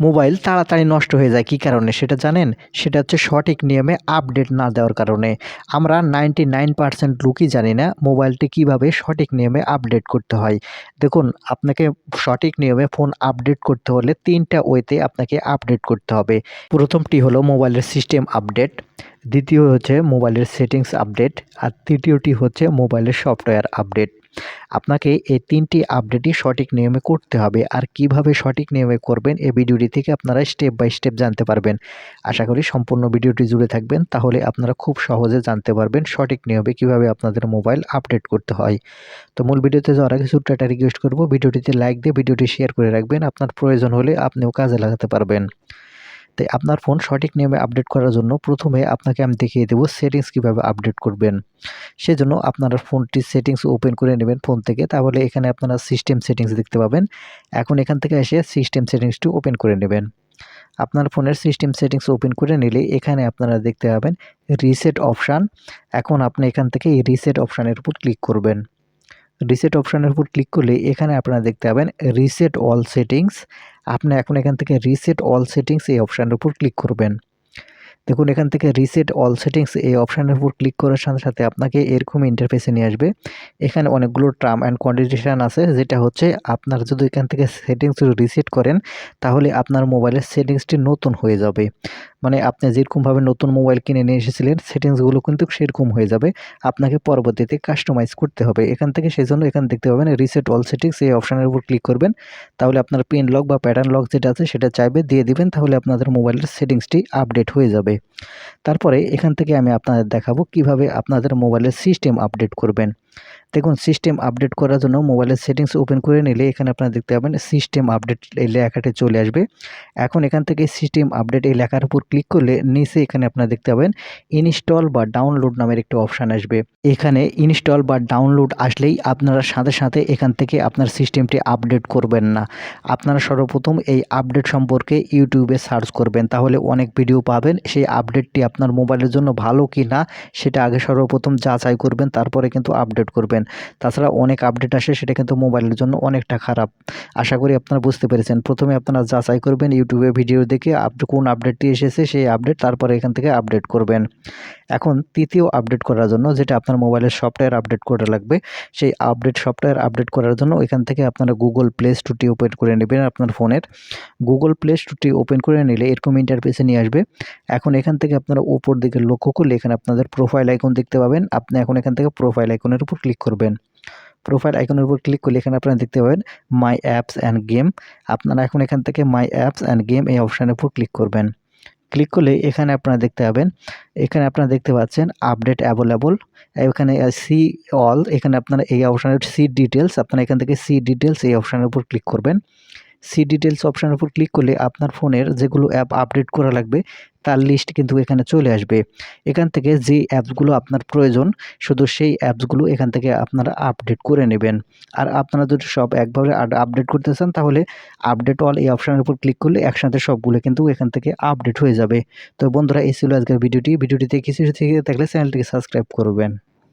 Mobile তাড়াতাড়ি নষ্ট হয়ে যায় কী কারণে সেটা জানেন? সেটা হচ্ছে সঠিক নিয়মে আপডেট না দেওয়ার কারণে। আমরা নাইনটি নাইন পার্সেন্ট লোকই জানি না মোবাইলটি কীভাবে সঠিক নিয়মে আপডেট করতে হয়। দেখুন, আপনাকে সঠিক নিয়মে ফোন আপডেট করতে হলে তিনটা ওয়েতে আপনাকে আপডেট করতে হবে। প্রথমটি হলো মোবাইলের সিস্টেম আপডেট, দ্বিতীয় হচ্ছে মোবাইলের সেটিংস আপডেট, আর তৃতীয়টি হচ্ছে মোবাইলের সফটওয়্যার আপডেট। আপনাকে এই তিনটি আপডেটই সঠিক নিয়মে করতে হবে। আর কীভাবে সঠিক নিয়মে করবেন, এই ভিডিওটি থেকে আপনারা স্টেপ বাই স্টেপ জানতে পারবেন। আশা করি সম্পূর্ণ ভিডিওটি জুড়ে থাকবেন। তাহলে আপনারা খুব সহজে জানতে পারবেন সঠিক নিয়মে কীভাবে আপনাদের মোবাইল আপডেট করতে হয়। তো মূল ভিডিওতে যাওয়ার আগে ছোট্ট একটা রিকোয়েস্ট করব। ভিডিওটিতে লাইক দিয়ে ভিডিওটি শেয়ার করে রাখবেন। আপনার প্রয়োজন হলে আপনিও কাজে লাগাতে পারবেন। তাই আপনার ফোন সঠিক নিয়মে আপডেট করার জন্য প্রথমে আপনাকে আমি দেখিয়ে দেবো সেটিংস কীভাবে আপডেট করবেন। সেজন্য আপনারা ফোনটির সেটিংস ওপেন করে নেবেন ফোন থেকে, তাহলে এখানে আপনারা সিস্টেম সেটিংস দেখতে পাবেন। এখন এখান থেকে এসে সিস্টেম সেটিংসটি ওপেন করে নেবেন। আপনার ফোনের সিস্টেম সেটিংস ওপেন করে নিলে এখানে আপনারা দেখতে পাবেন রিসেট অপশান এখন আপনি এখান থেকে এই রিসেট অপশানের উপর ক্লিক করবেন। রিসেট অপশানের উপর ক্লিক করলে এখানে আপনারা দেখতে পাবেন রিসেট অল সেটিংস আপনি এখন এখান থেকে রিসেট অল সেটিংস এই অপশানের উপর ক্লিক করবেন। দেখুন, এখান থেকে রিসেট অল সেটিংস এই অপশানের উপর ক্লিক করার সাথে সাথে আপনাকে এরকম ইন্টারফেসে নিয়ে আসবে। এখানে অনেকগুলো টার্ম অ্যান্ড কন্ডিশন আছে, যেটা হচ্ছে আপনার যদি এখান থেকে সেটিংস রিসেট করেন, তাহলে আপনার মোবাইলের সেটিংসটি নতুন হয়ে যাবে। মানে আপনি যেরকমভাবে নতুন মোবাইল কিনে নিয়ে এসেছিলেন, সেটিংসগুলো কিন্তু সেরকম হয়ে যাবে। আপনাকে পরবর্তীতে কাস্টমাইজ করতে হবে। এখান থেকে সেই জন্য এখানে দেখতে পাবেন রিসেট অল সেটিংস এই অপশানের উপর ক্লিক করবেন। তাহলে আপনার পিন লক বা প্যাটার্ন লক যেটা আছে, সেটা চাইবে, দিয়ে দিবেন, তাহলে আপনাদের মোবাইলের সেটিংসটি আপডেট হয়ে যাবে। তারপরে এখান থেকে আমি আপনাদের দেখাবো কীভাবে আপনাদের মোবাইলের সিস্টেম আপডেট করবেন। দেখুন সিস্টেম আপডেট করার জন্য মোবাইলের সেটিংস ওপেন করে নিলে এখানে আপনারা দেখতে পাবেন সিস্টেম আপডেট এই লেখাটি চলে আসবে। এখন এখান থেকে সিস্টেম আপডেট এই লেখার উপর ক্লিক করলে নিচে এখানে আপনারা দেখতে পাবেন ইনস্টল বা ডাউনলোড নামের একটি অপশান আসবে। এখানে ইনস্টল বা ডাউনলোড আসলেই আপনারা সাথে সাথে এখান থেকে আপনার সিস্টেমটি আপডেট করবেন না। আপনারা সর্বপ্রথম এই আপডেট সম্পর্কে ইউটিউবে সার্চ করবেন, তাহলে অনেক ভিডিও পাবেন। সেই আপডেটটি আপনার মোবাইলের জন্য ভালো কি না সেটা আগে সর্বপ্রথম যাচাই করবেন, তারপরে কিন্তু আপডেট করবেন। তাছাড়া অনেক আপডেট আসে, সেটা কিন্তু মোবাইলের জন্য অনেকটা খারাপ। আশা করি আপনারা বুঝতে পেরেছেন। প্রথমে আপনারা যাচাই করবেন ইউটিউবে ভিডিও দেখে কোন আপডেটটি এসেছে, সেই আপডেট তারপরে এখান থেকে আপডেট করবেন। এখন তৃতীয় আপডেট করার জন্য যেটা আপনার মোবাইলের সফটওয়্যার আপডেট করা লাগবে সেই আপডেট সফটওয়্যার আপডেট করার জন্য এখান থেকে আপনারা গুগল প্লে স্টোরটি ওপেন করে নেবেন আপনার ফোনের। গুগল প্লে স্টোরটি ওপেন করে নিলে এরকম ইন্টারফেসে নিয়ে আসবে। এখন এখান থেকে আপনারা উপর দিকে লক্ষ্য করলে এখানে আপনাদের প্রোফাইল আইকন দেখতে পাবেন। আপনি এখন এখান থেকে প্রোফাইল আইকনের উপর ক্লিক করবেন। প্রোফাইল আইকনের উপর ক্লিক করলে এখানে আপনারা দেখতে পাবেন মাই অ্যাপস অ্যান্ড গেম আপনারা এখন এখান থেকে মাই অ্যাপস অ্যান্ড গেম এই অপশানের উপর ক্লিক করবেন। ক্লিক করলে এখানে আপনারা দেখতে পাবেন, এখানে আপনারা দেখতে পাচ্ছেন আপডেট অ্যাভেলেবল এখানে সি অল এখানে আপনারা এই অপশানের সি ডিটেলস আপনারা এখান থেকে সি ডিটেলস এই অপশানের উপর ক্লিক করবেন। সি ডিটেলস অপশানের উপর ক্লিক করলে আপনার ফোনের যেগুলো অ্যাপ আপডেট করা লাগবে, তার লিস্ট কিন্তু এখানে চলে আসবে। এখান থেকে যে অ্যাপসগুলো আপনার প্রয়োজন, শুধু সেই অ্যাপসগুলো এখান থেকে আপনারা আপডেট করে নেবেন। আর আপনারা যদি সব একভাবে আপডেট করতে চান, তাহলে আপডেট অল এই অপশানের উপর ক্লিক করলে একসাথে সবগুলো কিন্তু এখান থেকে আপডেট হয়ে যাবে। তো বন্ধুরা, এই ছিল আজকের ভিডিওটি। ভিডিওটিতে কিছু থেকে থাকলে চ্যানেলটিকে সাবস্ক্রাইব করবেন।